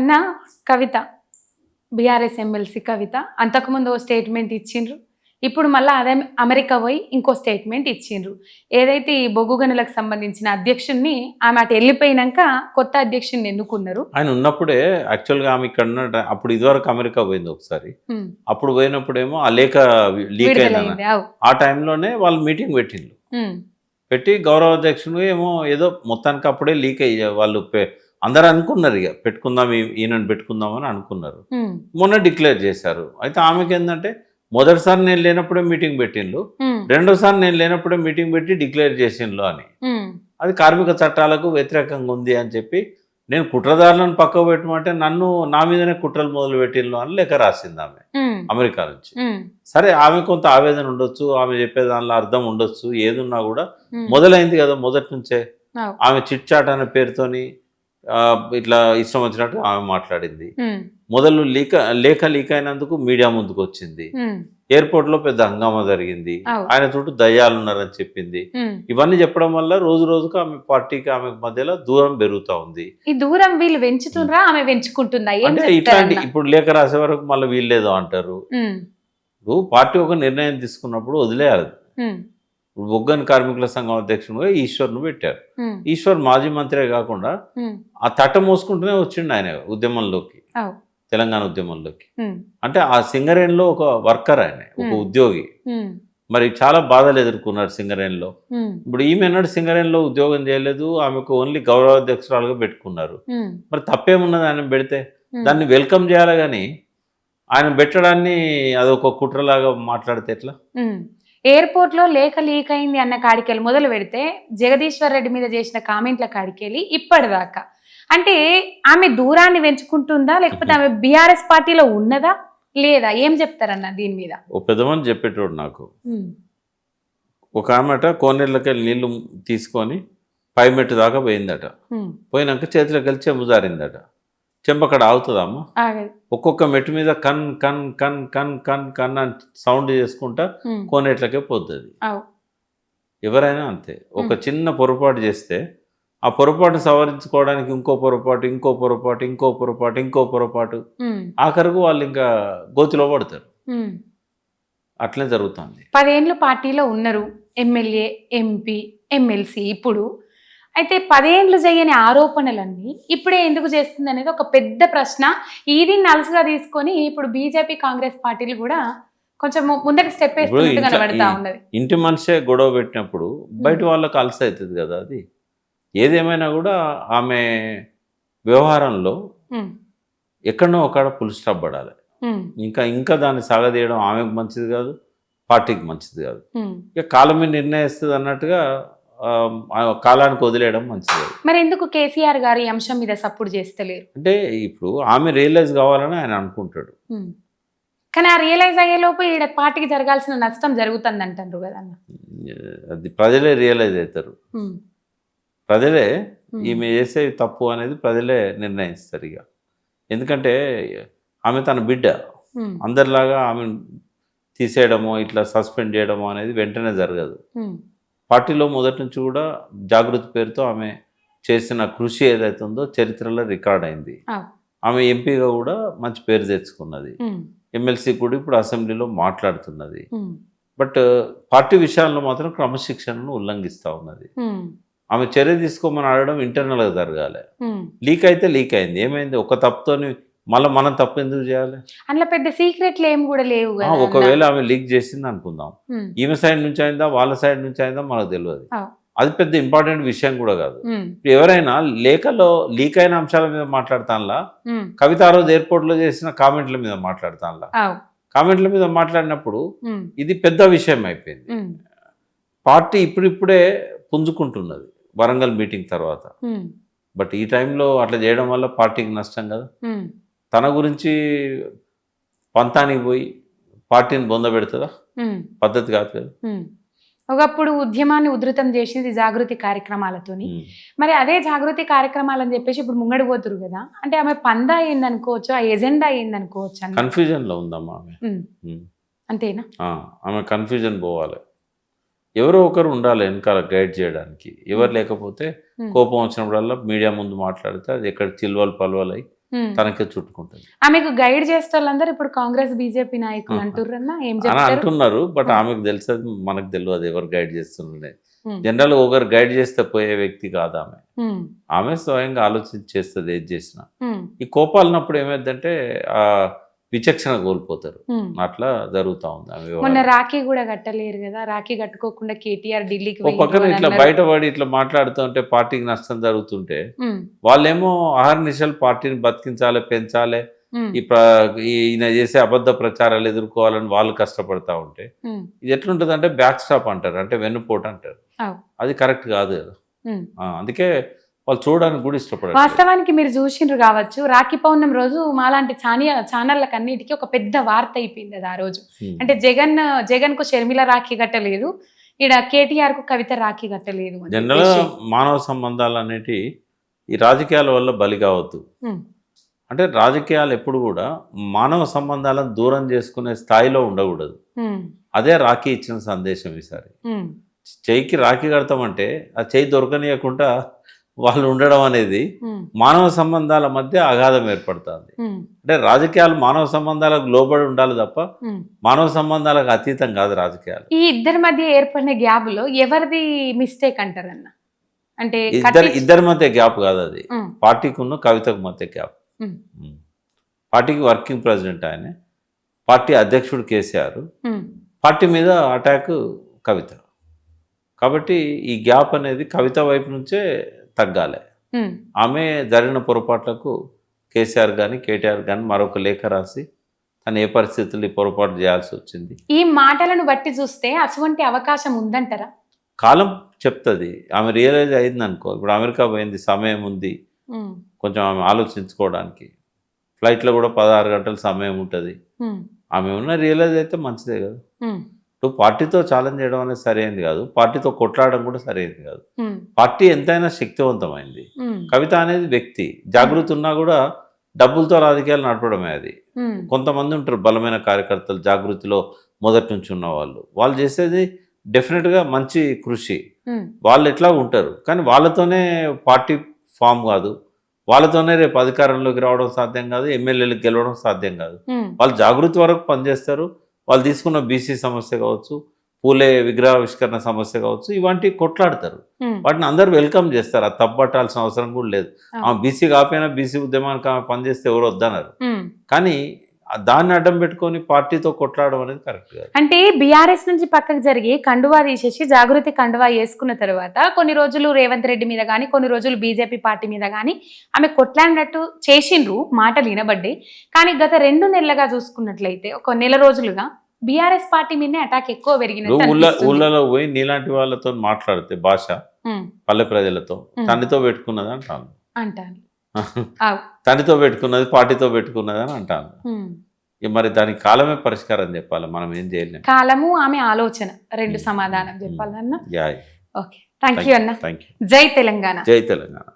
అన్న కవిత BRS MLC కవిత అంతకుముందు ఓ statement ఇచ్చిండ్రు. ఇప్పుడు మళ్ళీ అదే అమెరికా పోయి ఇంకో స్టేట్మెంట్ ఇచ్చిండ్రు. ఏదైతే ఈ బొగ్గు గనులకు సంబంధించిన అధ్యక్షుడిని ఆమె అటు వెళ్ళిపోయినాక కొత్త అధ్యక్షుడిని ఎన్నుకున్నారు? ఆయన ఉన్నప్పుడే యాక్చువల్గా ఆమె ఇక్కడ ఉన్న అప్పుడు ఇదివరకు అమెరికా పోయింది ఒకసారి. అప్పుడు పోయినప్పుడేమో ఆ లేఖ లీక్ ఆ టైంలోనే వాళ్ళు మీటింగ్ పెట్టిండ్రు. పెట్టి గౌరవ అధ్యక్షుడు ఏమో ఏదో మొత్తానికి అప్పుడే లీక్ అయ్యే వాళ్ళు అందరూ అనుకున్నారు ఇక పెట్టుకుందాం ఈయనని పెట్టుకుందామని అనుకున్నారు. మొన్న డిక్లేర్ చేశారు. అయితే ఆమెకి ఏంటంటే మొదటిసారి నేను లేనప్పుడే మీటింగ్ పెట్టిండ్రు రెండోసారి నేను లేనప్పుడే మీటింగ్ పెట్టి డిక్లేర్ చేసిండ్రు అని. అది కార్మిక చట్టాలకు వ్యతిరేకంగా ఉంది అని చెప్పి నేను కుట్రదారులను పక్కకు పెట్టమంటే నన్ను నా మీదనే కుట్రలు మొదలు పెట్టిండ్రు అని లెక్క రాసింది ఆమె. అమెరికా నుంచి. సరే ఆమె కొంత ఆవేదన ఉండొచ్చు ఆమె చెప్పే దానిలో అర్థం ఉండొచ్చు ఏదున్నా కూడా. మొదలైంది కదా మొదటి నుంచే. ఆమె చిట్ చాట్ అనే పేరుతోని ఇట్లా ఇష్టం వచ్చినట్టు ఆమె మాట్లాడింది. మొదలు లీక లేఖ లీక్ అయినందుకు మీడియా ముందుకు వచ్చింది. ఎయిర్పోర్ట్లో పెద్ద హంగామా జరిగింది. ఆయన చుట్టూ దయ్యాలు ఉన్నారని చెప్పింది. ఇవన్నీ చెప్పడం వల్ల రోజు రోజుకు ఆమె పార్టీకి ఆమె మధ్యలో దూరం పెరుగుతా ఉంది. ఈ దూరం వీళ్ళు పెంచుతుండ్రా ఆమె పెంచుకుంటుందా అంటే ఇట్లాంటి? ఇప్పుడు లేఖ రాసే వరకు మళ్ళీ వీళ్ళేదో అంటారు. పార్టీ ఒక నిర్ణయం తీసుకున్నప్పుడు వదిలేయాలి. ఇప్పుడు బొగ్గన్ కార్మికుల సంఘం అధ్యక్షుడుగా ఈశ్వర్ను పెట్టారు. ఈశ్వర్ మాజీ మంత్రే కాకుండా ఆ తట్ట మోసుకుంటూనే వచ్చిండు ఆయన ఉద్యమంలోకి. తెలంగాణ ఉద్యమంలోకి. అంటే ఆ సింగరేణిలో ఒక వర్కర్ ఆయన ఒక. ఉద్యోగి. మరి చాలా బాధలు ఎదుర్కొన్నారు సింగరేణిలో. ఇప్పుడు ఈమె ఎన్నడూ సింగరేణిలో ఉద్యోగం చేయలేదు ఆమెకు ఓన్లీ గౌరవాధ్యక్షురాలుగా పెట్టుకున్నారు. మరి తప్పేమున్నది ఆయన పెడితే. దాన్ని వెల్కమ్ చేయాలి కానీ ఆయన పెట్టడాన్ని అదొక కుట్రలాగా మాట్లాడితే ఎట్లా? ఉమ్. ఎయిర్పోర్ట్లో లేఖ లీక్ అయింది అన్న కాడికెళ్ళి మొదలు పెడితే జగదీశ్వర్ రెడ్డి మీద చేసిన కామెంట్ల కాడికెళ్ళి ఇప్పటిదాకా. అంటే ఆమె దూరాన్ని పెంచుకుంటుందా లేకపోతే ఆమె బీఆర్ఎస్ పార్టీలో ఉన్నదా లేదా? ఏం చెప్తారన్న దీని మీద? ఓ పెద్దమని చెప్పేటోడు నాకు. ఒక ఆమెట కోనేళ్ళకెళ్ళి నీళ్ళు తీసుకొని పై మెట్టు దాకా పోయిందట. పోయినాక చేతిలోకి వెళ్ళి చెంబు అక్కడ ఆగుతుందమ్మా. ఒక్కొక్క మెట్టు మీద కన్ కన్ కన్ కన్ కన్ కన్ అని సౌండ్ చేసుకుంటా కోనేట్లకే పోతుంది. ఎవరైనా అంతే. ఒక. చిన్న పొరపాటు చేస్తే ఆ పొరపాటు సవరించుకోవడానికి ఇంకో పొరపాటు ఇంకో పొరపాటు ఇంకో పొరపాటు ఇంకో పొరపాటు. ఆఖరకు వాళ్ళు ఇంకా గోతిలో పడతారు. ఉమ్. అట్లనే జరుగుతుంది. పదేండ్లు పార్టీలో ఉన్నారు. ఎమ్మెల్యే ఎంపీ ఎమ్మెల్సీ ఇప్పుడు అయితే పదేండ్లు చేయని ఆరోపణలన్నీ ఇప్పుడే ఎందుకు చేస్తుంది అనేది ఒక పెద్ద ప్రశ్న. ఇది నలుసుగా తీసుకొని ఇప్పుడు బీజేపీ కాంగ్రెస్ పార్టీలు కూడా కొంచెం ము- ముందరికి స్టెప్ కనబడతా ఉన్నది. ఇంటి మనిషే గొడవ పెట్టినప్పుడు బయట వాళ్ళకి అలస అవుతుంది కదా అది. ఏదేమైనా కూడా ఆమె వ్యవహారంలో ఉమ్, ఎక్కడనో ఒకడ పుల్ స్టాప్ పడాలి. ఇంకా ఇంకా దాన్ని సాగదీయడం ఆమెకు మంచిది కాదు పార్టీకి మంచిది కాదు. ఇక కాలమే నిర్ణయిస్తుంది అన్నట్టుగా కాలానికి వదిలేయడం మంచిది. మరి ఎందుకు కేసీఆర్ గారు ఈ అంశం మీద సపోర్ట్ చేస్తలేరు? అంటే ఇప్పుడు ఆమె రియలైజ్ కావాలని ఆయన అనుకుంటాడు. కానీ ఆ రియలైజ్ అయ్యే లోపు ఈడ పార్టీకి జరగాల్సిన నష్టం జరుగుతుంది అంటారు కదా అది ప్రజలే రియలైజ్ అవుతారు. ప్రజలే ఈమె చేసే తప్పు అనేది ప్రజలే నిర్ణయిస్తారు ఇక. ఎందుకంటే ఆమె తన బిడ్డ. అందరిలాగా ఆమె తీసేయడమో ఇట్లా సస్పెండ్ చేయడమో అనేది వెంటనే జరగదు. పార్టీలో మొదటి నుంచి కూడా జాగృతి పేరుతో ఆమె చేసిన కృషి ఏదైతే ఉందో చరిత్రలో రికార్డ్ అయింది. ఆమె ఎంపీగా కూడా మంచి పేరు తెచ్చుకున్నది. ఎమ్మెల్సీ కూడా ఇప్పుడు అసెంబ్లీలో మాట్లాడుతున్నది. బట్ పార్టీ విషయాల్లో మాత్రం క్రమశిక్షణను ఉల్లంఘిస్తూ ఉన్నది. ఆమె చర్య తీసుకోమని అడగడం ఇంటర్నల్గా జరగాలి. లీక్ అయితే లీక్ అయింది. ఏమైంది? ఒక తప్పుతోని మళ్ళీ మనం తప్పు ఎందుకు చేయాలి? అందులో పెద్ద సీక్రెట్లు ఏం కూడా లేవు. ఒకవేళ ఆమె లీక్ చేసింది అనుకుందాం. ఈమె సైడ్ నుంచి అయిందా వాళ్ళ సైడ్ నుంచి అయిందా మనకు తెలియదు. అది పెద్ద ఇంపార్టెంట్ విషయం కూడా కాదు. ఎవరైనా లేఖలో లీక్ అయిన అంశాల మీద మాట్లాడతానులా? కవిత ఆ రోజు ఎయిర్పోర్ట్లో చేసిన కామెంట్ల మీద మాట్లాడతానులా? కామెంట్ల మీద మాట్లాడినప్పుడు ఇది పెద్ద విషయం అయిపోయింది. పార్టీ ఇప్పుడిప్పుడే పుంజుకుంటున్నది వరంగల్ మీటింగ్ తర్వాత. బట్ ఈ టైంలో అట్లా చేయడం వల్ల పార్టీకి నష్టం కదా? తన గురించి పంతానికి పోయి పార్టీని బొందబెడుతుందా పద్ధతి కాదు కదా. ఒకప్పుడు ఉద్యమాన్ని ఉధృతం చేసింది జాగృతి కార్యక్రమాలతోని. మరి అదే జాగృతి కార్యక్రమాలు అని చెప్పేసి ఇప్పుడు ముంగడి పోతురు కదా. అంటే ఆమె పందా అయింది అనుకోవచ్చు ఆ ఎజెండా అయింది అనుకోవచ్చు అన్న కన్ఫ్యూజన్లో ఉందమ్మా ఆమె. అంతేనా? ఆమె కన్ఫ్యూజన్ పోవాలి. ఎవరో ఒకరు ఉండాలి వెనకాల గైడ్ చేయడానికి. ఎవరు లేకపోతే కోపం వచ్చినప్పుడల్లా మీడియా ముందు మాట్లాడితే అది ఎక్కడ చిల్వలు పల్వలై ఉమ్. తనకే చుట్టుకుంటుంది ఆమెకు గైడ్ చేసే వాళ్ళందరూ ఇప్పుడు కాంగ్రెస్ బీజేపీ నాయకులు చెప్తారు అంటున్నారు బట్. ఆమెకు తెలుసది మనకు తెలియదు ఎవరు గైడ్ చేస్తున్నది ఉమ్. జనరల్ ఒకరు గైడ్ చేస్తే పోయే వ్యక్తి కాదు ఆమె. ఆమె స్వయంగా ఆలోచించి చేస్తుంది ఏది చేసినా. ఈ కోపాలన్నప్పుడు ఏమైందంటే ఆ విచక్షణ కోల్పోతారు. అట్లా జరుగుతా ఉంది మొన్న. రాఖీ కూడా కట్టలేరు కదా రాఖీ కట్టుకోకుండా కేటీఆర్ ఢిల్లీకి ఓ పక్కన ఇట్లా. బయటపడి ఇట్లా మాట్లాడుతుంటే పార్టీకి నష్టం జరుగుతుంటే. వాళ్ళేమో అహర్నిశలు పార్టీని బతికించాలి పెంచాలి. ఈ ఈయన చేసే అబద్ధ ప్రచారాలు ఎదుర్కోవాలని వాళ్ళు కష్టపడతా ఉంటే. ఇది ఎట్లుంటుంది అంటే బ్యాక్ స్టాప్ అంటారు అంటే వెన్నుపోటు అంటారు. అది కరెక్ట్ కాదు కదా అందుకే వాళ్ళు చూడడానికి కూడా ఇష్టపడరు వాస్తవానికి మీరు చూసిండ్రు కావచ్చు రాఖీ పౌర్ణమి రోజు మాలాంటి ఛానియా ఛానళ్ళకి అన్నిటికీ ఒక పెద్ద వార్త అయిపోయింది అది ఆ రోజు అంటే జగన్ జగన్కు షర్మిల రాఖీ కట్టలేదు ఈడ కేటీఆర్కు కవిత రాఖీ కట్టలేదు జనరల్. మానవ సంబంధాలు అనేటి ఈ రాజకీయాల వల్ల బలి కావద్దు. అంటే రాజకీయాలు ఎప్పుడు కూడా మానవ సంబంధాలను దూరం చేసుకునే స్థాయిలో ఉండకూడదు. అదే రాఖీ ఇచ్చిన సందేశం ఈసారి ఉమ్. చెయ్యికి రాఖీ కడతామంటే ఆ చెయ్యి దొరకనీయకుండా వాళ్ళు ఉండడం అనేది. మానవ సంబంధాల మధ్య అగాధం ఏర్పడుతుంది. అంటే రాజకీయాలు మానవ సంబంధాలకు లోబడి ఉండాలి తప్ప. మానవ సంబంధాలకు అతీతం కాదు రాజకీయాలు ఈ ఇద్దరి మధ్య ఏర్పడిన గ్యాప్లో ఎవరిది మిస్టేక్ అంటారన్న అంటే ఇద్దరు ఇద్దరి మధ్య గ్యాప్ కాదు అది. పార్టీకి ఉన్న కవితకు మధ్య గ్యాప్. పార్టీకి వర్కింగ్ ప్రెసిడెంట్ ఆయన పార్టీ అధ్యక్షుడు కేసీఆర్. పార్టీ మీద అటాక్ కవిత కాబట్టి ఈ గ్యాప్ అనేది కవిత వైపు నుంచే తగ్గాలి. ఆమె జరిగిన పొరపాట్లకు కేసీఆర్ కానీ కేటీఆర్ కానీ మరొక లేఖ రాసి తను ఏ పరిస్థితుల్లో ఈ పొరపాటు చేయాల్సి వచ్చింది ఈ మాటలను బట్టి చూస్తే అటువంటి అవకాశం ఉందంటారా కాలం చెప్తుంది ఆమె రియలైజ్ అయింది అనుకో ఇప్పుడు అమెరికా పోయింది సమయం ఉంది. కొంచెం ఆమె ఆలోచించుకోవడానికి ఫ్లైట్లో కూడా పదహారు గంటల సమయం ఉంటుంది. ఆమె ఉన్న రియలైజ్ అయితే మంచిదే కదా. ఇప్పుడు పార్టీతో ఛాలెంజ్ చేయడం అనేది సరైనది కాదు. పార్టీతో కొట్లాడడం కూడా సరైనది కాదు. పార్టీ ఎంతైనా శక్తివంతమైంది. కవిత అనేది వ్యక్తి. జాగృతి ఉన్నా కూడా డబ్బులతో రాజకీయాలు నడపడమే అది. కొంతమంది ఉంటారు బలమైన కార్యకర్తలు జాగృతిలో మొదటి నుంచి ఉన్న వాళ్ళు వాళ్ళు చేసేది డెఫినెట్గా మంచి కృషి. వాళ్ళు ఎట్లా ఉంటారు? కానీ వాళ్ళతోనే పార్టీ ఫామ్ కాదు. వాళ్ళతోనే రేపు అధికారంలోకి రావడం సాధ్యం కాదు. ఎమ్మెల్యేలకు గెలవడం సాధ్యం కాదు. వాళ్ళు జాగృతి వరకు పనిచేస్తారు. వాళ్ళు తీసుకున్న బీసీ సమస్య కావచ్చు పూలే విగ్రహావిష్కరణ సమస్య కావచ్చు ఇవంటివి కొట్లాడతారు. వాటిని అందరూ వెల్కమ్ చేస్తారు అది తప్పట్టాల్సిన అవసరం కూడా లేదు. ఆమె బీసీ కాకపోయినా బీసీ ఉద్యమానికి ఆమె పనిచేస్తే ఎవరు వద్దన్నారు. కానీ దాన్ని అడ్డం పెట్టుకొని పార్టీతో కొట్లాడడం అనేది కరెక్ట్ కాదు. అంటే బీఆర్ఎస్ నుంచి పక్కకు జరిగి కండువా తీసేసి జాగృతి కండువా వేసుకున్న తర్వాత కొన్ని రోజులు రేవంత్ రెడ్డి మీద కానీ కొన్ని రోజులు బీజేపీ పార్టీ మీద కానీ ఆమె కొట్లాడినట్టు చేసిండ్రు మాటలు వినబడ్డాయి. కానీ గత రెండు నెలలుగా చూసుకున్నట్లయితే ఒక నెల రోజులుగా బీఆర్ఎస్ పార్టీ మీదనే అటాక్ ఎక్కువ పెరిగినట్టు అనిపిస్తుంది. ఊళ్ళలో పోయి నీలాంటి వాళ్ళతో మాట్లాడితే భాష పల్లె ప్రజలతో. తండ్రితో పెట్టుకున్నది అంటాను. అంటాను. తండ్రితో పెట్టుకున్నది పార్టీతో పెట్టుకున్నది అని అంటాను. మరి దానికి కాలమే పరిష్కారం చెప్పాలి మనం ఏం చేయలేం. కాలము ఆమె ఆలోచన రెండు. సమాధానం చెప్పాలన్న యా ఓకే. థ్యాంక్ యూ అన్న. జై తెలంగాణ. జై తెలంగాణ.